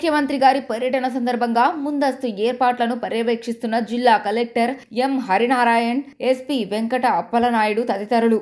ముఖ్యమంత్రి గారి పర్యటన సందర్భంగా ముందస్తు ఏర్పాట్లను పర్యవేక్షిస్తున్న జిల్లా collector M Harinarayan SP Venkata Appalanaidu తదితరులు.